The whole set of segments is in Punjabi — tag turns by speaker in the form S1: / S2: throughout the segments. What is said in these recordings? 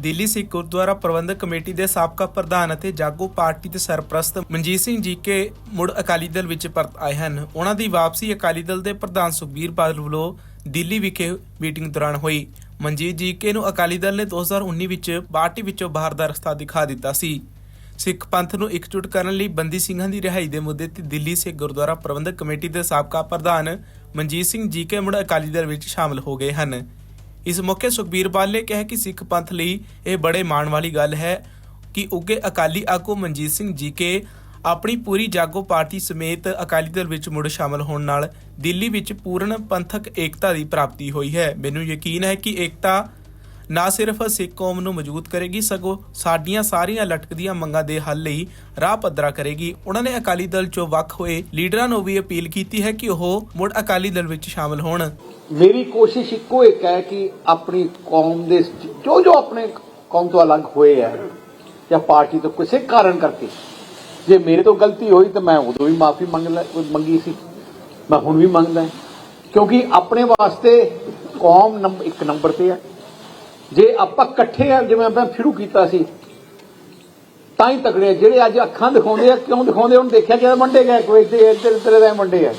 S1: ਦਿੱਲੀ ਸਿੱਖ ਗੁਰਦੁਆਰਾ ਪ੍ਰਬੰਧਕ ਕਮੇਟੀ ਦੇ ਸਾਬਕਾ ਪ੍ਰਧਾਨ ਅਤੇ ਜਾਗੋ ਪਾਰਟੀ ਦੇ ਸਰਪ੍ਰਸਤ ਮਨਜੀਤ ਸਿੰਘ ਜੀਕੇ ਮੁੜ ਅਕਾਲੀ ਦਲ ਵਿੱਚ ਪਰਤ ਆਏ ਹਨ। ਉਹਨਾਂ ਦੀ ਵਾਪਸੀ ਅਕਾਲੀ ਦਲ ਦੇ ਪ੍ਰਧਾਨ ਸੁਖਬੀਰ ਬਾਦਲ ਵੱਲੋਂ ਦਿੱਲੀ ਵਿਖੇ ਮੀਟਿੰਗ ਦੌਰਾਨ ਹੋਈ। ਮਨਜੀਤ ਜੀਕੇ ਨੂੰ ਅਕਾਲੀ ਦਲ ਨੇ 2019 ਵਿੱਚ ਪਾਰਟੀ ਵਿੱਚੋਂ ਬਾਹਰ ਦਾ ਰਸਤਾ ਦਿਖਾ ਦਿੱਤਾ ਸੀ। ਸਿੱਖ ਪੰਥ ਨੂੰ ਇਕਜੁੱਟ ਕਰਨ ਲਈ ਬੰਦੀ ਸਿੰਘਾਂ ਦੀ ਰਿਹਾਈ ਦੇ ਮੁੱਦੇ ਤੇ ਦਿੱਲੀ ਸਿੱਖ ਗੁਰਦੁਆਰਾ ਪ੍ਰਬੰਧਕ ਕਮੇਟੀ ਦੇ ਸਾਬਕਾ ਪ੍ਰਧਾਨ ਮਨਜੀਤ ਸਿੰਘ ਜੀਕੇ ਮੁੜ ਅਕਾਲੀ ਦਲ ਵਿੱਚ ਸ਼ਾਮਲ ਹੋ ਗਏ ਹਨ। ਇਸ ਮੌਕੇ ਸੁਖਬੀਰ ਬਾਲ ਨੇ ਕਿਹਾ ਕਿ ਸਿੱਖ ਪੰਥ ਲਈ ਇਹ ਬੜੇ ਮਾਣ ਵਾਲੀ ਗੱਲ ਹੈ ਕਿ ਉੱਗੇ ਅਕਾਲੀ ਆਗੂ ਮਨਜੀਤ ਸਿੰਘ ਜੀ ਕੇ ਆਪਣੀ ਪੂਰੀ ਜਾਗੋ ਪਾਰਟੀ ਸਮੇਤ ਅਕਾਲੀ ਦਲ ਵਿੱਚ ਮੁੜ ਸ਼ਾਮਲ ਹੋਣ ਨਾਲ ਦਿੱਲੀ ਵਿੱਚ ਪੂਰਨ ਪੰਥਕ ਏਕਤਾ ਦੀ ਪ੍ਰਾਪਤੀ ਹੋਈ ਹੈ। ਮੈਨੂੰ ਯਕੀਨ ਹੈ ਕਿ ਏਕਤਾ ਨਾ ਸਿਰਫ ਸਿੱਖ ਕੌਮ ਨੂੰ ਮਜ਼ਬੂਤ ਕਰੇਗੀ, ਸਗੋਂ ਸਾਡੀਆਂ ਸਾਰੀਆਂ ਲਟਕਦੀਆਂ ਮੰਗਾਂ ਦੇ ਹੱਲ ਲਈ ਰਾਹ ਪੱਧਰਾ ਕਰੇਗੀ। ਉਹਨਾਂ ਨੇ ਅਕਾਲੀ ਦਲ ਚੋਂ ਵੱਖ ਹੋਏ ਲੀਡਰਾਂ ਨੂੰ ਵੀ ਅਪੀਲ ਕੀਤੀ ਹੈ ਕਿ ਉਹ ਮੁੜ ਅਕਾਲੀ ਦਲ ਵਿੱਚ ਸ਼ਾਮਲ ਹੋਣ।
S2: ਮੇਰੀ ਕੋਸ਼ਿਸ਼ ਇੱਕੋ ਇੱਕ ਹੈ ਕਿ ਆਪਣੀ ਕੌਮ ਦੇ ਜੋ ਜੋ ਆਪਣੇ ਕੌਮ ਤੋਂ ਅਲੱਗ ਹੋਏ ਹੈ ਜਾਂ ਪਾਰਟੀ ਤੋਂ ਕਿਸੇ ਕਾਰਨ ਕਰਕੇ। ਜੇ ਮੇਰੇ ਤੋਂ ਗਲਤੀ ਹੋਈ ਤਾਂ ਮੈਂ ਉਦੋਂ ਵੀ ਮਾਫੀ ਮੰਗ ਲੈ, ਮੰਗੀ ਸੀ। ਮੈਂ ਹੁਣ ਵੀ ਮੰਗਦਾ। ਕਿਉਂਕਿ ਆਪਣੇ ਵਾਸਤੇ ਕੌਮ ਨੰਬਰ ਇੱਕ ਨੰਬਰ ਤੇ ਹੈ। ਜੇ ਆਪਾਂ ਇਕੱਠੇ ਆ, ਜਿਵੇਂ ਆਪਾਂ ਸ਼ੁਰੂ ਕੀਤਾ ਸੀ, ਤਾਂ ਹੀ ਤਕੜੇ ਜਿਹੜੇ ਅੱਜ ਅੱਖਾਂ ਦਿਖਾਉਂਦੇ ਆ, ਕਿਉਂ ਦਿਖਾਉਂਦੇ ਹੁਣ ਦੇਖਿਆ ਕਿ ਮੰਡੇ ਗਏ ਕੋਈ ਇੱਧਰ ਇੱਧਰ ਇੱਧਰ ਦੇ ਮੰਡੇ ਆ।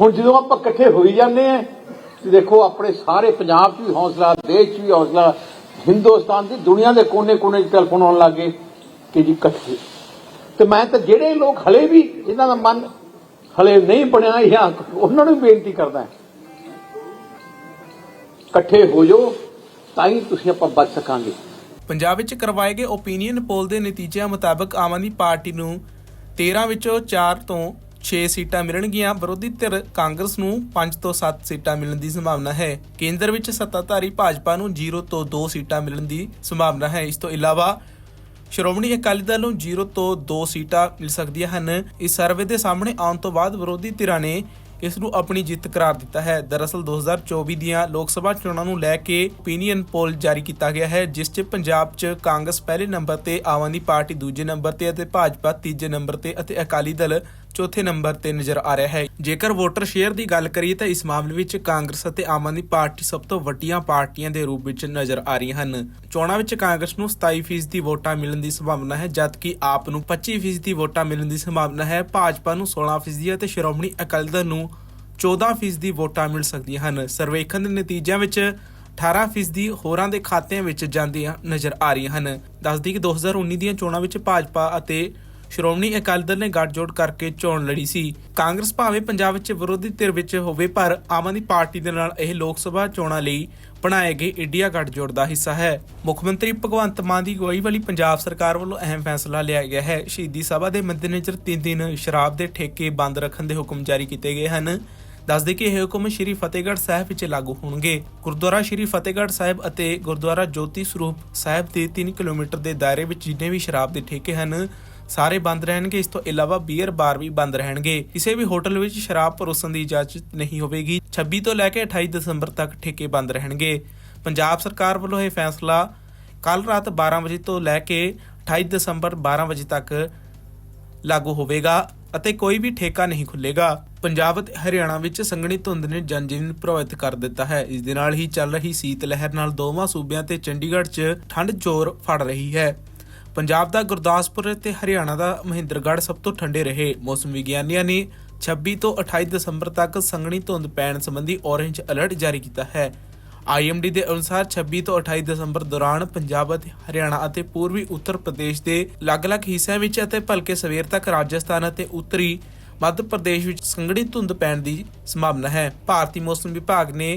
S2: ਹੁਣ ਜਦੋਂ ਆਪਾਂ ਇਕੱਠੇ ਹੋਈ ਜਾਂਦੇ ਆ, ਤੇ ਦੇਖੋ ਆਪਣੇ ਸਾਰੇ ਪੰਜਾਬ 'ਚ ਵੀ ਹੌਸਲਾ, ਦੇਸ਼ 'ਚ ਵੀ ਹੌਸਲਾ, ਹਿੰਦੁਸਤਾਨ ਦੀ ਦੁਨੀਆ ਦੇ ਕੋਨੇ-ਕੋਨੇ 'ਚ ਟੈਲੀਫੋਨ ਆਉਣ ਲੱਗੇ ਕਿ ਜੀ ਇਕੱਠੇ। ਤੇ ਮੈਂ ਤਾਂ ਜਿਹੜੇ ਲੋਕ ਹਲੇ ਵੀ ਇਹਨਾਂ ਦਾ ਮਨ ਹਲੇ ਨਹੀਂ ਬਣਿਆ ਜਾਂ ਉਹਨਾਂ ਨੂੰ ਬੇਨਤੀ ਕਰਦਾ ਇਕੱਠੇ ਹੋ ਜਾਓ। ਤਾਂ ਹੀ ਤੁਸੀਂ ਆਪਾਂ ਬਚ ਸਕਾਂਗੇ।
S1: ਪੰਜਾਬ ਵਿੱਚ ਕਰਵਾਏ ਗਏ ਓਪੀਨੀਅਨ ਪੋਲ ਦੇ ਨਤੀਜਿਆਂ ਮੁਤਾਬਕ ਆਮ ਆਦਮੀ ਪਾਰਟੀ ਨੂੰ 13 ਵਿੱਚੋਂ 4 ਤੋਂ 6 ਸੀਟਾਂ ਮਿਲਣਗੀਆਂ। ਵਿਰੋਧੀ ਧਿਰ ਕਾਂਗਰਸ ਨੂੰ 5 ਤੋਂ 7 ਸੀਟਾਂ ਮਿਲਣ ਦੀ ਸੰਭਾਵਨਾ ਹੈ। ਕੇਂਦਰ ਵਿੱਚ ਸੱਤਾਧਾਰੀ ਭਾਜਪਾ ਨੂੰ 0 ਤੋਂ 2 ਸੀਟਾਂ ਮਿਲਣ ਦੀ ਸੰਭਾਵਨਾ ਹੈ। ਇਸ ਤੋਂ ਇਲਾਵਾ ਸ਼੍ਰੋਮਣੀ ਅਕਾਲੀ ਦਲ ਨੂੰ 0 ਤੋਂ 2 ਸੀਟਾਂ ਮਿਲ ਸਕਦੀਆਂ ਹਨ। ਇਸ ਸਰਵੇ ਦੇ ਸਾਹਮਣੇ ਆਉਣ ਤੋਂ ਬਾਅਦ ਵਿਰੋਧੀ ਧਿਰਾਂ ਨੇ ਇਸ ਨੂੰ ਆਪਣੀ ਜਿੱਤ ਕਰਾਰ ਦਿੱਤਾ ਹੈ? ਦਰਅਸਲ 2024 ਦੀਆਂ ਲੋਕ ਸਭਾ ਚੋਣਾਂ ਨੂੰ ਲੈ ਕੇ ਓਪੀਨੀਅਨ ਪੋਲ ਜਾਰੀ ਕੀਤਾ ਗਿਆ ਹੈ, ਜਿਸ 'ਚ ਪੰਜਾਬ 'ਚ ਕਾਂਗਰਸ ਪਹਿਲੇ ਨੰਬਰ ਤੇ, ਆਮ ਆਦਮੀ ਪਾਰਟੀ ਦੂਜੇ ਨੰਬਰ ਤੇ ਅਤੇ ਭਾਜਪਾ ਤੀਜੇ ਨੰਬਰ ਤੇ ਅਤੇ ਅਕਾਲੀ ਦਲ ਚੌਥੇ ਨੰਬਰ ਤੇ ਨਜ਼ਰ ਆ ਰਿਹਾ ਹੈ। ਜੇਕਰ ਵੋਟਰ ਸ਼ੇਅਰ ਦੀ ਗੱਲ ਕਰੀਏ ਤਾਂ ਇਸ ਮਾਮਲੇ ਵਿੱਚ ਕਾਂਗਰਸ ਅਤੇ ਆਮ ਆਦਮੀ ਪਾਰਟੀ ਸਭ ਤੋਂ ਵੱਡੀਆਂ ਪਾਰਟੀਆਂ ਦੇ ਰੂਪ ਵਿੱਚ ਨਜ਼ਰ ਆ ਰਹੀਆਂ ਹਨ। ਚੋਣਾਂ ਵਿੱਚ ਕਾਂਗਰਸ ਨੂੰ 27% ਦੀ ਵੋਟਾਂ ਮਿਲਣ ਦੀ ਸੰਭਾਵਨਾ ਹੈ, ਜਦਕਿ ਆਪ ਨੂੰ 25% ਦੀ ਵੋਟਾਂ ਮਿਲਣ ਦੀ ਸੰਭਾਵਨਾ ਹੈ। ਭਾਜਪਾ ਨੂੰ 16% ਅਤੇ ਸ਼੍ਰੋਮਣੀ ਅਕਾਲੀ ਦਲ ਨੂੰ 14% ਦੀ ਵੋਟਾਂ ਮਿਲ ਸਕਦੀਆਂ ਹਨ। ਸਰਵੇਖਣ ਦੇ ਨਤੀਜਿਆਂ ਵਿੱਚ 18% ਹੋਰਾਂ ਦੇ ਖਾਤਿਆਂ ਵਿੱਚ ਜਾਂਦੀਆਂ ਨਜ਼ਰ ਆ ਰਹੀਆਂ ਹਨ। ਦੱਸਦੀ ਕਿ 2019 ਦੀਆਂ ਚੋਣਾਂ ਵਿੱਚ ਭਾਜਪਾ ਅਤੇ ਸ਼੍ਰੋਮਣੀ ਅਕਾਲੀ ਦਲ ਨੇ ਗੱਠਜੋੜ ਕਰਕੇ ਚੋਣ ਲੜੀ ਸੀ। ਕਾਂਗਰਸ ਭਾਵੇਂ ਪੰਜਾਬ ਵਿੱਚ ਵਿਰੋਧੀ ਧਿਰ ਵਿੱਚ ਹੋਵੇ, ਪਰ ਆਮ ਆਦਮੀ ਪਾਰਟੀ ਦੇ ਨਾਲ ਇਹ ਲੋਕ ਸਭਾ ਚੋਣਾਂ ਲਈ ਬਣਾਏ ਗਏ ਇੰਡੀਆ ਗੱਠਜੋੜ ਦਾ ਹਿੱਸਾ ਹੈ। ਮੁੱਖ ਮੰਤਰੀ ਭਗਵੰਤ ਮਾਨ ਦੀ ਅਗਵਾਈ ਵਾਲੀ ਪੰਜਾਬ ਸਰਕਾਰ ਵੱਲੋਂ ਅਹਿਮ ਫੈਸਲਾ ਲਿਆ ਗਿਆ ਹੈ। ਸ਼ਹੀਦੀ ਸਭਾ ਦੇ ਮੱਦੇਨਜ਼ਰ ਤਿੰਨ ਦਿਨ ਸ਼ਰਾਬ ਦੇ ਠੇਕੇ ਬੰਦ ਰੱਖਣ ਦੇ ਹੁਕਮ ਜਾਰੀ ਕੀਤੇ ਗਏ ਹਨ। ਦੱਸਦੇ ਕਿ ਇਹ ਹੁਕਮ ਸ਼੍ਰੀ ਫਤਿਹਗੜ੍ਹ ਸਾਹਿਬ ਵਿੱਚ ਲਾਗੂ ਹੋਣਗੇ। ਗੁਰਦੁਆਰਾ ਸ਼੍ਰੀ ਫਤਿਹਗੜ੍ਹ ਸਾਹਿਬ ਅਤੇ ਗੁਰਦੁਆਰਾ ਜੋਤੀ ਸਰੂਪ ਸਾਹਿਬ ਦੇ 3 ਕਿਲੋਮੀਟਰ ਦੇ ਦਾਇਰੇ ਵਿੱਚ ਜਿੰਨੇ ਵੀ ਸ਼ਰਾਬ ਦੇ ਠੇਕੇ ਹਨ ਸਾਰੇ ਬੰਦ ਰਹਿਣਗੇ, ਇਸ ਤੋਂ ਇਲਾਵਾ ਬੀਅਰ ਬਾਰ ਵੀ ਬੰਦ ਰਹਿਣਗੇ। ਕਿਸੇ ਵੀ ਹੋਟਲ ਵਿੱਚ ਸ਼ਰਾਬ ਪਰੋਸਣ ਦੀ ਇਜਾਜ਼ਤ ਨਹੀਂ ਹੋਵੇਗੀ। 26 ਤੋਂ ਲੈ ਕੇ 28 ਦਸੰਬਰ ਤੱਕ ਠੇਕੇ ਬੰਦ ਰਹਿਣਗੇ। ਪੰਜਾਬ ਸਰਕਾਰ ਵੱਲੋਂ ਇਹ ਫੈਸਲਾ ਕੱਲ ਰਾਤ 12 ਵਜੇ ਤੋਂ ਲੈ ਕੇ 28 ਦਸੰਬਰ 12 ਵਜੇ ਤੱਕ ਲਾਗੂ ਹੋਵੇਗਾ ਅਤੇ ਕੋਈ ਵੀ ਠੇਕਾ ਨਹੀਂ ਖੁੱਲੇਗਾ ਪੰਜਾਬ ਅਤੇ ਹਰਿਆਣਾ ਵਿੱਚ ਸੰਘਣੀ ਧੁੰਦ ਨੇ ਜਨਜੀਵਨ ਪ੍ਰਭਾਵਿਤ ਕਰ ਦਿੱਤਾ ਹੈ। ਇਸ ਦੇ ਨਾਲ ਹੀ ਚੱਲ ਰਹੀ ਸੀਤ ਲਹਿਰ ਨਾਲ ਦੋਵਾਂ ਸੂਬਿਆਂ ਤੇ ਚੰਡੀਗੜ੍ਹ 'ਚ ਠੰਡ ਜ਼ੋਰ ਫੜ ਰਹੀ ਹੈ। ਪੰਜਾਬ ਦਾ ਗੁਰਦਾਸਪੁਰ ਤੇ ਹਰਿਆਣਾ ਦਾ ਮਹਿੰਦਰਗੜ੍ਹ ਸਭ ਤੋਂ ਠੰਡੇ ਰਹੇ। ਮੌਸਮ ਵਿਗਿਆਨੀਆਂ ਨੇ 26 ਤੋਂ 28 ਦਸੰਬਰ ਤੱਕ ਸੰਘਣੀ ਧੁੰਦ ਪੈਣ ਸੰਬੰਧੀ ਔਰੇਂਜ ਅਲਰਟ ਜਾਰੀ ਕੀਤਾ ਹੈ। ਆਈਐਮਡੀ ਦੇ ਅਨੁਸਾਰ 26 ਤੋਂ 28 ਦਸੰਬਰ ਦੌਰਾਨ ਪੰਜਾਬ ਅਤੇ ਹਰਿਆਣਾ ਅਤੇ ਪੂਰਬੀ ਉੱਤਰ ਪ੍ਰਦੇਸ਼ ਦੇ ਅਲੱਗ-ਅਲੱਗ ਹਿੱਸਿਆਂ ਵਿੱਚ ਅਤੇ ਭਲਕੇ ਸਵੇਰ ਤੱਕ ਰਾਜਸਥਾਨ ਅਤੇ ਉੱਤਰੀ ਮੱਧ ਪ੍ਰਦੇਸ਼ ਵਿੱਚ ਸੰਘਣੀ ਧੁੰਦ ਪੈਣ ਦੀ ਸੰਭਾਵਨਾ ਹੈ। ਭਾਰਤੀ ਮੌਸਮ ਵਿਭਾਗ ਨੇ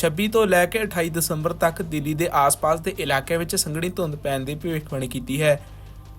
S1: 26 ਤੋਂ ਲੈ ਕੇ 28 ਦਸੰਬਰ ਤੱਕ ਦਿੱਲੀ ਦੇ ਆਸ-ਪਾਸ ਦੇ ਇਲਾਕਿਆਂ ਵਿੱਚ ਸੰਘਣੀ ਧੁੰਦ ਪੈਣ ਦੀ ਭਵਿੱਖਬਾਣੀ ਕੀਤੀ ਹੈ।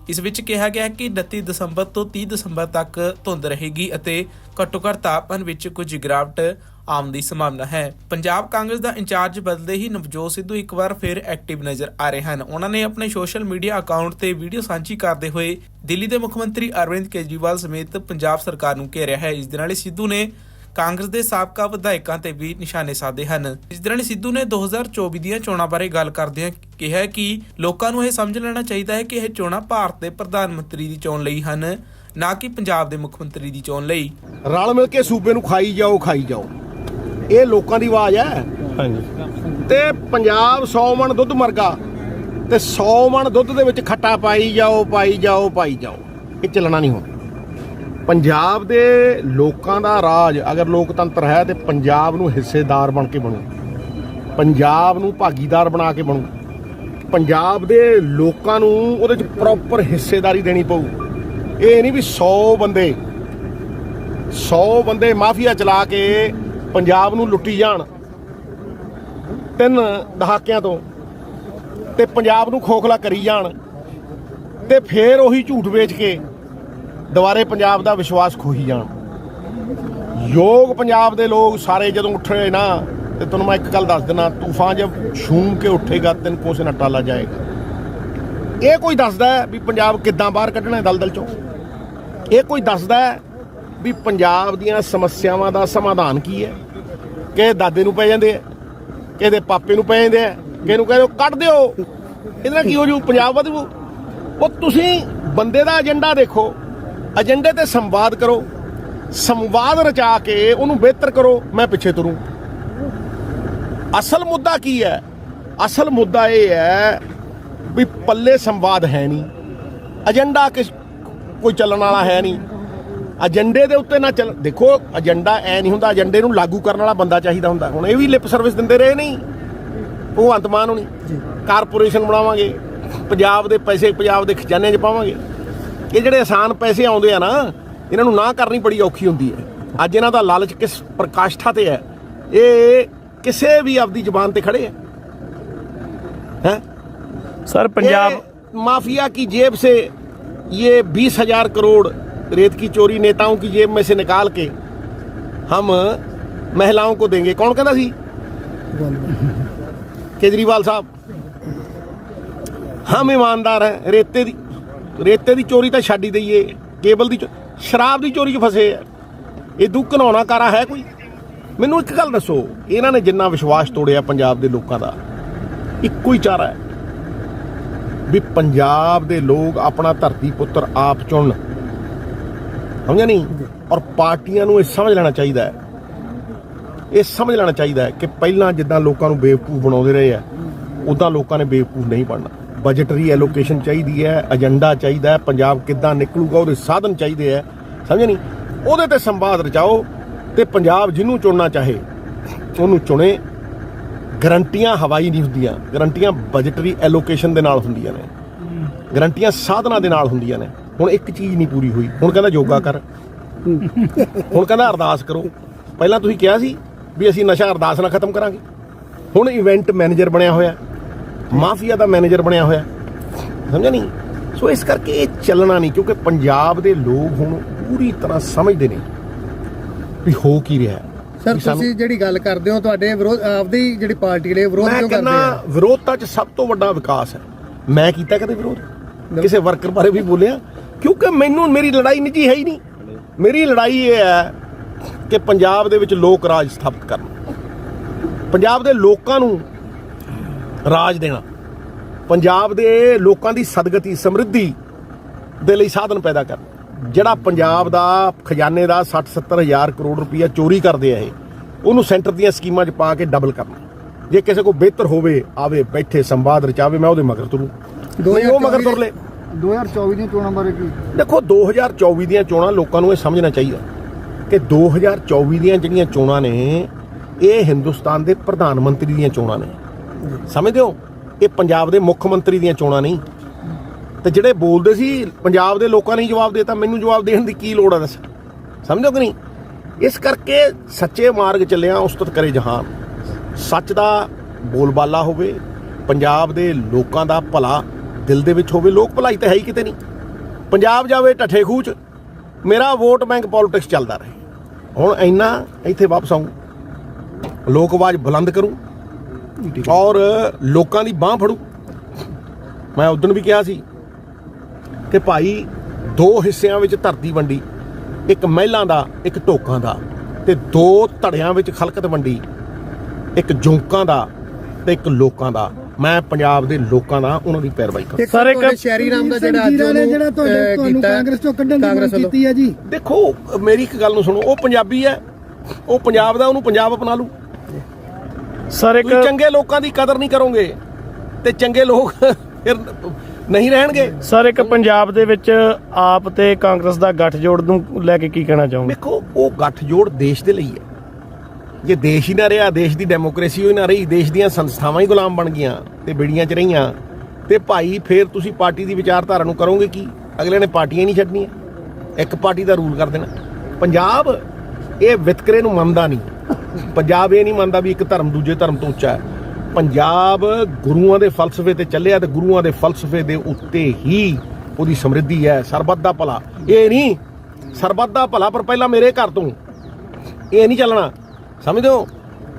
S1: ਇਸ ਵਿੱਚ ਕਿਹਾ ਗਿਆ ਹੈ ਕਿ 29 ਦਸੰਬਰ ਤੋਂ 30 ਦਸੰਬਰ ਤੱਕ ਧੁੰਦ ਰਹੇਗੀ ਅਤੇ ਘੱਟੋ-ਘੱਟ ਤਾਪਮਾਨ ਵਿੱਚ ਕੁਝ ਗਿਰਾਵਟ ਆਉਣ ਦੀ ਸੰਭਾਵਨਾ ਹੈ। ਪੰਜਾਬ ਕਾਂਗਰਸ ਦਾ ਇੰਚਾਰਜ ਬਦਲਦੇ ਹੀ ਨਵਜੋਤ ਸਿੱਧੂ ਇੱਕ ਵਾਰ ਫਿਰ ਐਕਟਿਵ ਨਜ਼ਰ ਆ ਰਹੇ ਹਨ। ਉਹਨਾਂ ਨੇ ਆਪਣੇ ਸੋਸ਼ਲ ਮੀਡੀਆ ਅਕਾਊਂਟ ਤੇ ਵੀਡੀਓ ਸਾਂਝੀ ਕਰਦੇ ਹੋਏ ਦਿੱਲੀ ਦੇ ਮੁੱਖ ਮੰਤਰੀ ਅਰਵਿੰਦ ਕੇਜਰੀਵਾਲ ਸਮੇਤ ਪੰਜਾਬ ਸਰਕਾਰ ਨੂੰ ਘੇਰਿਆ ਹੈ। ਇਸ ਦੇ ਨਾਲ ਹੀ ਸਿੱਧੂ ਨੇ ਕਾਂਗਰਸ ਦੇ ਸਾਬਕਾ ਵਿਧਾਇਕਾਂ ਤੇ ਵੀ ਨਿਸ਼ਾਨੇ ਸਾਧੇ ਹਨ। ਇਸ ਦੌਰਾਨ ਸਿੱਧੂ ਨੇ 2024 ਦੀਆਂ ਚੋਣਾਂ ਬਾਰੇ ਗੱਲ ਕਰਦਿਆਂ ਕਿਹਾ ਕਿ ਲੋਕਾਂ ਨੂੰ ਇਹ ਸਮਝ ਲੈਣਾ ਚਾਹੀਦਾ ਹੈ ਕਿ ਇਹ ਚੋਣਾਂ ਭਾਰਤ ਦੇ ਪ੍ਰਧਾਨ ਮੰਤਰੀ ਦੀ ਚੋਣ ਲਈ ਹਨ ਨਾ ਕਿ ਪੰਜਾਬ ਦੇ ਮੁੱਖ ਮੰਤਰੀ ਦੀ ਚੋਣ ਲਈ।
S3: ਰਲ ਮਿਲ ਕੇ ਸੂਬੇ ਨੂੰ ਖਾਈ ਜਾਓ ਖਾਈ ਜਾਓ। ਇਹ ਲੋਕਾਂ ਦੀ ਆਵਾਜ਼ ਹੈ।
S4: ਹਾਂਜੀ।
S3: ਤੇ ਪੰਜਾਬ 100 ਮਣ ਦੁੱਧ ਮਰਗਾ ਤੇ 100 ਮਣ ਦੁੱਧ ਦੇ ਵਿੱਚ ਖੱਟਾ ਪਾਈ ਜਾਓ ਪਾਈ ਜਾਓ ਪਾਈ ਜਾਓ। ਇਹ ਚੱਲਣਾ ਨਹੀਂ ਹੁਣ। ਪੰਜਾਬ ਦੇ ਲੋਕਾਂ ਦਾ ਰਾਜ, ਅਗਰ ਲੋਕਤੰਤਰ ਹੈ ਤੇ ਪੰਜਾਬ ਨੂੰ ਹਿੱਸੇਦਾਰ ਬਣ ਕੇ ਬਣੂ। ਪੰਜਾਬ ਨੂੰ ਭਾਗੀਦਾਰ ਬਣਾ ਕੇ ਬਣੂ। ਪੰਜਾਬ ਦੇ ਲੋਕਾਂ ਨੂੰ ਉਹਦੇ ਚ ਪ੍ਰੋਪਰ ਹਿੱਸੇਦਾਰੀ ਦੇਣੀ ਪਊ। ਇਹ ਨਹੀਂ ਵੀ 100 ਬੰਦੇ 100 ਬੰਦੇ ਮਾਫੀਆ ਚਲਾ ਕੇ ਪੰਜਾਬ ਨੂੰ ਲੁੱਟੀ ਜਾਣ। ਤਿੰਨ ਦਹਾਕਿਆਂ ਤੋਂ ਤੇ ਪੰਜਾਬ ਨੂੰ ਖੋਖਲਾ ਕਰੀ ਜਾਣ। ਤੇ ਫੇਰ ਉਹੀ ਝੂਠ ਵੇਚ ਕੇ ਦੁਬਾਰੇ ਪੰਜਾਬ ਦਾ ਵਿਸ਼ਵਾਸ ਖੋਹੀ ਜਾਣ। ਯੋਗ ਪੰਜਾਬ ਦੇ ਲੋਕ ਸਾਰੇ ਜਦੋਂ ਉੱਠੇ ਨਾ, ਤੇ ਤੁਹਾਨੂੰ ਮੈਂ ਇੱਕ ਗੱਲ ਦੱਸ ਦਿੰਦਾ ਤੂਫਾਨ ਜਬ ਛੂਮ ਕੇ ਉੱਠੇਗਾ ਤਿੰਨ ਕੋਸੇ ਨਾ ਟਾਲਾ ਜਾਏਗਾ। ਇਹ ਕੋਈ ਦੱਸਦਾ ਵੀ ਪੰਜਾਬ ਕਿੱਦਾਂ ਬਾਹਰ ਕੱਢਣਾ ਹੈ ਦਲਦਲ ਚੋਂ? ਇਹ ਕੋਈ ਦੱਸਦਾ ਵੀ ਪੰਜਾਬ ਦੀਆਂ ਸਮੱਸਿਆਵਾਂ ਦਾ ਸਮਾਧਾਨ ਕੀ ਹੈ? ਕਿ ਦਾਦੇ ਨੂੰ ਪੈ ਜਾਂਦੇ ਆ ਕਿਹਦੇ ਪਾਪੇ ਨੂੰ ਪੈ ਜਾਂਦੇ ਆ ਕਿਹਨੂੰ ਕਹਿੰਦੇ ਹੋ, ਕੱਢ ਦਿਓ। ਇਹਦੇ ਨਾਲ ਕੀ ਹੋ ਜੂ? ਪੰਜਾਬ ਵਧੂ ਉਹ ਤੁਸੀਂ ਬੰਦੇ ਦਾ ਏਜੰਡਾ ਦੇਖੋ। ਏਜੰਡੇ ਤੇ ਸੰਵਾਦ ਕਰੋ ਸੰਵਾਦ ਰਚਾ ਕੇ ਉਹਨੂੰ ਬਿਹਤਰ ਕਰੋ ਮੈਂ ਪਿੱਛੇ ਤੁਰੂੰ। ਅਸਲ ਮੁੱਦਾ ਕੀ ਹੈ? ਅਸਲ ਮੁੱਦਾ ਇਹ ਹੈ ਵੀ ਪੱਲੇ ਸੰਵਾਦ ਹੈ ਨਹੀਂ। ਏਜੰਡਾ ਕਿਸ ਕੋਈ ਚੱਲਣ ਵਾਲਾ ਹੈ ਨਹੀਂ। ਏਜੰਡੇ ਦੇ ਉੱਤੇ ਨਾ ਚੱਲ ਦੇਖੋ ਏਜੰਡਾ ਐ ਨਹੀਂ ਹੁੰਦਾ ਏਜੰਡੇ ਨੂੰ ਲਾਗੂ ਕਰਨ ਵਾਲਾ ਬੰਦਾ ਚਾਹੀਦਾ ਹੁੰਦਾ। ਹੁਣ ਇਹ ਵੀ ਲਿਪ ਸਰਵਿਸ ਦਿੰਦੇ ਰਹੇ ਨਹੀਂ। ਭਗਵੰਤ ਮਾਨ ਹੋਣੀ। ਕਾਰਪੋਰੇਸ਼ਨ ਬਣਾਵਾਂਗੇ। ਪੰਜਾਬ ਦੇ ਪੈਸੇ ਪੰਜਾਬ ਦੇ ਖਜ਼ਾਨੇ 'ਚ ਪਾਵਾਂਗੇ। ਇਹ ਜਿਹੜੇ ਆਸਾਨ ਪੈਸੇ ਆਉਂਦੇ ਆ ਨਾ ਇਹਨਾਂ ਨੂੰ ਨਾ ਕਰਨੀ ਬੜੀ ਔਖੀ ਹੁੰਦੀ ਹੈ ਅੱਜ ਇਹਨਾਂ ਦਾ ਲਾਲਚ ਕਿਸ ਪ੍ਰਕਾਸ਼ਠਾ ਤੇ ਹੈ ਇਹ ਕਿਸੇ ਵੀ ਆਪਦੀ ਜ਼ੁਬਾਨ ਤੇ ਖੜੇ ਹੈ ਹੈ
S4: सर पंजाब
S3: ये माफिया की जेब से ये बीस हजार करोड़ रेत की चोरी नेताओं की जेब में से निकाल के हम महिलाओं को देंगे कौन कहना सी केजरीवाल साहब हम ईमानदार हैं रेते ਦੀ ਰੇਤੇ ਦੀ ਚੋਰੀ ਤਾਂ ਛੱਡ ਹੀ ਦਈਏ, ਕੇਬਲ ਦੀ ਚੋ- ਸ਼ਰਾਬ ਦੀ ਚੋਰੀ 'ਚ ਫਸੇ ਆ। ਇਹ ਦੁੱਖ ਘਨਾਉਣਾ ਕਾਰਾ ਹੈ ਕੋਈ? ਮੈਨੂੰ ਇੱਕ ਗੱਲ ਦੱਸੋ, ਇਹਨਾਂ ਨੇ ਜਿੰਨਾ ਵਿਸ਼ਵਾਸ ਤੋੜਿਆ ਪੰਜਾਬ ਦੇ ਲੋਕਾਂ ਦਾ, ਇੱਕੋ ਹੀ ਚਾਰਾ ਹੈ। ਵੀ ਪੰਜਾਬ ਦੇ ਲੋਕ ਆਪਣਾ ਧਰਤੀ ਪੁੱਤਰ ਆਪ ਚੁਣਨ। ਸਮਝਿਆ ਨਹੀਂ? ਔਰ ਪਾਰਟੀਆਂ ਨੂੰ ਇਹ ਸਮਝ ਲੈਣਾ ਚਾਹੀਦਾ ਹੈ। ਇਹ ਸਮਝ ਲੈਣਾ ਚਾਹੀਦਾ ਹੈ ਕਿ ਪਹਿਲਾਂ ਜਿੱਦਾਂ ਲੋਕਾਂ ਨੂੰ ਬੇਵਕੂਫ ਬਣਾਉਂਦੇ ਰਹੇ ਆ ਉਦਾਂ ਲੋਕਾਂ ਨੇ ਬੇਵਕੂਫ ਨਹੀਂ ਬਣਨਾ। ਬਜਟਰੀ ਐਲੋਕੇਸ਼ਨ ਚਾਹੀਦੀ ਹੈ ਏਜੰਡਾ ਚਾਹੀਦਾ ਹੈ, ਪੰਜਾਬ ਕਿੱਦਾਂ ਨਿਕਲੂਗਾ, ਉਹਦੇ ਸਾਧਨ ਚਾਹੀਦੇ ਹੈ। ਸਮਝ ਨਹੀਂ? ਉਹਦੇ ਤੇ ਸੰਵਾਦ ਰਚਾਓ ਤੇ ਪੰਜਾਬ ਜਿਹਨੂੰ ਚੁਣਨਾ ਚਾਹੇ, ਉਹਨੂੰ ਚੁਣੇ। ਗਰੰਟੀਆਂ ਹਵਾਈ ਨਹੀਂ ਹੁੰਦੀਆਂ, ਗਰੰਟੀਆਂ ਬਜਟਰੀ ਐਲੋਕੇਸ਼ਨ ਦੇ ਨਾਲ ਹੁੰਦੀਆਂ ਨੇ। ਗਰੰਟੀਆਂ ਸਾਧਨਾਂ ਦੇ ਨਾਲ ਹੁੰਦੀਆਂ ਨੇ। ਹੁਣ ਇੱਕ ਚੀਜ਼ ਨਹੀਂ ਪੂਰੀ ਹੋਈ। ਹੁਣ ਕਹਿੰਦਾ ਯੋਗਾ ਕਰ। ਹੁਣ ਕਹਿੰਦਾ ਅਰਦਾਸ ਕਰੋ। ਪਹਿਲਾਂ ਤੁਸੀਂ ਕਿਹਾ ਸੀ ਵੀ ਅਸੀਂ ਨਸ਼ਾ ਅਰਦਾਸ ਨਾਲ ਖਤਮ ਕਰਾਂਗੇ। ਹੁਣ ਇਵੈਂਟ ਮੈਨੇਜਰ ਬਣਿਆ ਹੋਇਆ। ਮਾਫੀਆ ਦਾ ਮੈਨੇਜਰ ਬਣਿਆ ਹੋਇਆ। ਸਮਝਿਆ ਨਹੀਂ? ਸੋ ਇਸ ਕਰਕੇ ਇਹ ਚੱਲਣਾ ਨਹੀਂ ਕਿਉਂਕਿ ਪੰਜਾਬ ਦੇ ਲੋਕ ਹੁਣ ਪੂਰੀ ਤਰ੍ਹਾਂ ਸਮਝਦੇ ਨੇ ਵੀ ਹੋ ਕੀ ਰਿਹਾ ਹੈ।
S5: ਸਰ ਤੁਸੀਂ ਜਿਹੜੀ ਗੱਲ ਕਰਦੇ ਹੋ ਤੁਹਾਡੇ ਵਿਰੋਧ ਆਪਦੀ ਜਿਹੜੀ ਪਾਰਟੀ ਦੇ ਵਿਰੋਧ ਕਿਉਂ ਕਰਦੇ
S3: ਕਹਿੰਦਾ
S5: ਆ?
S3: ਵਿਰੋਧਤਾ 'ਚ ਸਭ ਤੋਂ ਵੱਡਾ ਵਿਕਾਸ ਹੈ। ਮੈਂ ਕੀਤਾ ਕਦੇ ਵਿਰੋਧ? ਕਿਸੇ ਵਰਕਰ ਬਾਰੇ ਵੀ ਬੋਲਿਆ? ਕਿਉਂਕਿ ਮੈਨੂੰ ਮੇਰੀ ਲੜਾਈ ਨਿੱਜੀ ਹੈ ਹੀ ਨਹੀਂ। ਮੇਰੀ ਲੜਾਈ ਇਹ ਹੈ ਕਿ ਪੰਜਾਬ ਦੇ ਵਿੱਚ ਲੋਕ ਰਾਜ ਸਥਾਪਿਤ ਕਰਨ। ਪੰਜਾਬ ਦੇ ਲੋਕਾਂ ਨੂੰ ਰਾਜ ਦੇਣਾ। ਪੰਜਾਬ ਦੇ ਲੋਕਾਂ ਦੀ ਸਦਗਤੀ ਸਮਰਿੱਧੀ ਦੇ ਲਈ ਸਾਧਨ ਪੈਦਾ ਕਰਨਾ। ਜਿਹੜਾ ਪੰਜਾਬ ਦਾ ਖਜ਼ਾਨੇ ਦਾ 60 70 ਹਜ਼ਾਰ ਕਰੋੜ ਰੁਪਈਆ ਚੋਰੀ ਕਰਦੇ ਆ ਇਹ ਉਹਨੂੰ ਸੈਂਟਰ ਦੀਆਂ ਸਕੀਮਾਂ 'ਚ ਪਾ ਕੇ ਡਬਲ ਕਰਨਾ। ਜੇ ਕਿਸੇ ਕੋ ਬਿਹਤਰ ਹੋਵੇ ਆਵੇ ਬੈਠੇ ਸੰਵਾਦ ਰਚਾਵੇ ਮੈਂ ਉਹਦੇ ਮਗਰ ਤੁਰੂ। ਨਹੀਂ ਉਹ ਮਗਰ ਤੁਰ ਲੈ।
S5: 2024 ਦੀਆਂ ਚੋਣਾਂ ਬਾਰੇ ਕੀ?
S3: ਦੇਖੋ 2024 ਦੀਆਂ ਚੋਣਾਂ ਲੋਕਾਂ ਨੂੰ ਇਹ ਸਮਝਣਾ ਚਾਹੀਦਾ। ਕਿ 2024 ਦੀਆਂ ਜਿਹੜੀਆਂ ਚੋਣਾਂ ਨੇ ਇਹ ਹਿੰਦੁਸਤਾਨ ਦੇ ਪ੍ਰਧਾਨ ਮੰਤਰੀ ਦੀਆਂ ਚੋਣਾਂ ਨੇ। ਸਮਝਦੇ ਹੋ? ਇਹ ਪੰਜਾਬ ਦੇ ਮੁੱਖ ਮੰਤਰੀ ਦੀਆਂ ਚੋਣਾਂ ਨਹੀਂ। ਤੇ ਜਿਹੜੇ ਬੋਲਦੇ ਸੀ, ਪੰਜਾਬ ਦੇ ਲੋਕਾਂ ਨੇ ਹੀ ਜਵਾਬ ਦੇਤਾ, ਮੈਨੂੰ ਜਵਾਬ ਦੇਣ ਦੀ ਕੀ ਲੋੜ ਹੈ ਦੱਸ। ਸਮਝੋ ਕਿ ਨਹੀਂ? ਇਸ ਕਰਕੇ ਸੱਚੇ ਮਾਰਗ ਚੱਲਿਆ ਉਸਤਤ ਕਰੇ ਜਹਾਨ। ਸੱਚ ਦਾ ਬੋਲਬਾਲਾ ਹੋਵੇ, ਪੰਜਾਬ ਦੇ ਲੋਕਾਂ ਦਾ ਭਲਾ ਦਿਲ ਦੇ ਵਿੱਚ ਹੋਵੇ, ਲੋਕ ਭਲਾਈ ਤਾਂ ਹੈ ਹੀ ਕਿਤੇ ਨਹੀਂ। ਪੰਜਾਬ ਜਾਵੇ ਠੱਠੇ ਖੂਚ, ਮੇਰਾ ਵੋਟ ਬੈਂਕ ਪੋਲਿਟਿਕਸ ਚੱਲਦਾ ਰਹੇ। ਹੁਣ ਇੰਨਾ ਇੱਥੇ ਵਾਪਸ ਆਉਂ ਲੋਕ ਆਵਾਜ਼ ਬੁਲੰਦ ਕਰੂੰ। ਔਰ ਲੋਕਾਂ ਦੀ ਬਾਹ ਫੜੂ। ਮੈਂ ਉਦੋਂ ਵੀ ਕਿਹਾ ਸੀ ਕਿ ਭਾਈ ਦੋ ਹਿੱਸਿਆਂ ਵਿੱਚ ਧਰਤੀ ਵੰਡੀ ਇੱਕ ਮਹਿਲਾਂ ਦਾ ਇੱਕ ਢੋਕਾਂ ਦਾ ਤੇ ਦੋ ਧੜਿਆਂ ਵਿੱਚ ਖਲਕਤ ਵੰਡੀ ਇੱਕ ਜੋਂਕਾਂ ਦਾ ਤੇ ਇੱਕ ਲੋਕਾਂ ਦਾ। ਮੈਂ ਪੰਜਾਬ ਦੇ ਲੋਕਾਂ ਦਾ ਉਹਨਾਂ ਦੀ ਪੈਰਵਾਈ ਕਰਾਂ
S4: ਸਰ, ਇੱਕ-
S5: ਸ਼ਹਿਰੀ ਨਾਮ ਦਾ ਜਿਹੜਾ ਅੱਜ
S6: ਜਿਹੜਾ ਤੁਹਾਨੂੰ ਕਾਂਗਰਸ ਚੋਂ ਕੱਢਣ ਦੀ। ਕੀਤੀ ਹੈ ਜੀ।
S3: ਦੇਖੋ ਮੇਰੀ ਇੱਕ ਗੱਲ ਨੂੰ ਸੁਣੋ ਉਹ ਪੰਜਾਬੀ ਹੈ ਉਹ ਪੰਜਾਬ ਦਾ ਉਹਨੂੰ ਪੰਜਾਬ ਅਪਣਾ ਲੂ
S4: ਸਰ ਇੱਕ
S3: ਤੁਸੀਂ ਚੰਗੇ ਲੋਕਾਂ ਦੀ ਕਦਰ ਨਹੀਂ ਕਰੋਗੇ ਤੇ ਚੰਗੇ ਲੋਕ ਫਿਰ ਨਹੀਂ ਰਹਿਣਗੇ।
S4: ਸਰ ਇੱਕ ਪੰਜਾਬ ਦੇ ਵਿੱਚ ਆਪ ਤੇ ਕਾਂਗਰਸ ਦਾ ਗੱਠਜੋੜ ਨੂੰ ਲੈ ਕੇ ਕੀ ਕਹਿਣਾ ਚਾਹੋਗੇ?
S3: ਵੇਖੋ ਉਹ ਗੱਠਜੋੜ ਦੇਸ਼ ਦੇ ਲਈ ਹੈ। ਜੇ ਦੇਸ਼ ਹੀ ਨਾ ਰਿਹਾ ਦੇਸ਼ ਦੀ ਡੈਮੋਕ੍ਰੇਸੀ ਹੋਈ ਨਾ ਰਹੀ ਦੇਸ਼ ਦੀਆਂ ਸੰਸਥਾਵਾਂ ਹੀ ਗੁਲਾਮ ਬਣ ਗਈਆਂ ਤੇ ਬਿੜੀਆਂ 'ਚ ਰਹੀਆਂ ਤੇ ਭਾਈ ਫੇਰ ਤੁਸੀਂ ਪਾਰਟੀ ਦੀ ਵਿਚਾਰਧਾਰਾ ਨੂੰ ਕਰੋਗੇ ਕੀ? ਅਗਲੇ ਨੇ ਪਾਰਟੀਆਂ ਹੀ ਨਹੀਂ ਛੱਡਣੀਆਂ। ਇੱਕ ਪਾਰਟੀ ਦਾ ਰੂਲ ਕਰ ਦੇਣਾ। ਪੰਜਾਬ ਇਹ ਵਿਤਕਰੇ ਨੂੰ ਮੰਨਦਾ ਨਹੀਂ। ਪੰਜਾਬ ਇਹ ਨਹੀਂ ਮੰਨਦਾ ਵੀ ਇੱਕ ਧਰਮ ਦੂਜੇ ਧਰਮ ਤੋਂ ਉੱਚਾ ਹੈ। ਪੰਜਾਬ ਗੁਰੂਆਂ ਦੇ ਫਲਸਫੇ ਤੇ ਚੱਲਿਆ ਤੇ ਗੁਰੂਆਂ ਦੇ ਫਲਸਫੇ ਦੇ ਉੱਤੇ ਹੀ ਉਹਦੀ ਸਮਰਿੱਧੀ ਹੈ, ਸਰਬੱਤ ਦਾ ਭਲਾ। ਇਹ ਨਹੀਂ, ਸਰਬੱਤ ਦਾ ਭਲਾ, ਪਰ ਪਹਿਲਾਂ ਮੇਰੇ ਘਰ ਤੋਂ। ਇਹ ਨਹੀਂ ਚੱਲਣਾ। ਸਮਝਦੇ ਹੋ?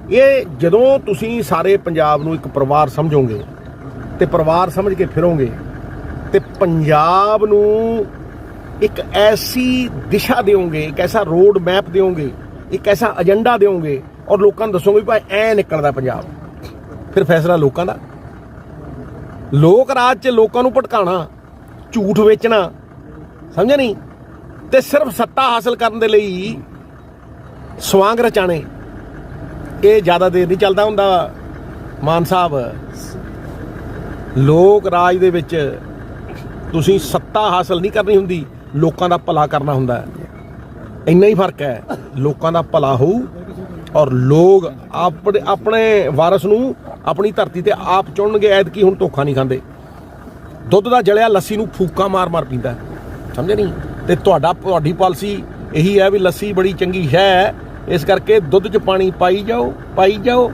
S3: ਇਹ ਜਦੋਂ ਤੁਸੀਂ ਸਾਰੇ ਪੰਜਾਬ ਨੂੰ ਇੱਕ ਪਰਿਵਾਰ ਸਮਝੋਗੇ ਤੇ ਪਰਿਵਾਰ ਸਮਝ ਕੇ ਫਿਰੋਗੇ ਤੇ ਪੰਜਾਬ ਨੂੰ ਇੱਕ ਐਸੀ ਦਿਸ਼ਾ ਦਿਓਗੇ, ਇੱਕ ਐਸਾ ਰੋਡ ਮੈਪ ਦਿਓਗੇ ਇੱਕ ਐਸਾ ਏਜੰਡਾ ਦਿਓਗੇ ਔਰ ਲੋਕਾਂ ਨੂੰ ਦੱਸੋਗੇ ਵੀ ਭਾਈ ਐ ਨਿਕਲਦਾ ਪੰਜਾਬ। ਫਿਰ ਫੈਸਲਾ ਲੋਕਾਂ ਦਾ। ਲੋਕ ਰਾਜ 'ਚ ਲੋਕਾਂ ਨੂੰ ਭਟਕਾਣਾ ਝੂਠ ਵੇਚਣਾ, ਸਮਝਿਆ ਨਹੀਂ? ਤੇ ਸਿਰਫ ਸੱਤਾ ਹਾਸਲ ਕਰਨ ਦੇ ਲਈ ਸਵਾਂਗ ਰਚਾਣੇ ਇਹ ਜ਼ਿਆਦਾ ਦੇਰ ਨਹੀਂ ਚੱਲਦਾ ਹੁੰਦਾ, ਮਾਨ ਸਾਹਿਬ। ਲੋਕ ਰਾਜ ਦੇ ਵਿੱਚ ਤੁਸੀਂ ਸੱਤਾ ਹਾਸਲ ਨਹੀਂ ਕਰਨੀ ਹੁੰਦੀ, ਲੋਕਾਂ ਦਾ ਭਲਾ ਕਰਨਾ ਹੁੰਦਾ। ਹੈ ਇੰਨਾ ਹੀ ਫ਼ਰਕ ਹੈ। ਲੋਕਾਂ ਦਾ ਭਲਾ ਹੋਊ ਔਰ ਲੋਕ ਆਪਣੇ ਆਪਣੇ ਵਾਰਸ ਨੂੰ ਆਪਣੀ ਧਰਤੀ ਤੇ ਆਪ ਚੁਣਨਗੇ, ਐਤਕੀ ਹੁਣ ਧੋਖਾ ਨਹੀਂ ਖਾਂਦੇ। ਦੁੱਧ ਦਾ ਜਲਿਆ ਲੱਸੀ ਨੂੰ ਫੂਕਾ ਮਾਰ ਮਾਰ ਪੀਂਦਾ ਹੈ। ਸਮਝੇ ਨਹੀਂ? ਤੇ ਤੁਹਾਡਾ ਤੁਹਾਡੀ ਪਾਲਿਸੀ ਇਹੀ ਹੈ ਵੀ ਲੱਸੀ ਬੜੀ ਚੰਗੀ ਹੈ। ਇਸ ਕਰਕੇ ਦੁੱਧ 'ਚ ਪਾਣੀ ਪਾਈ ਜਾਓ ਪਾਈ ਜਾਓ।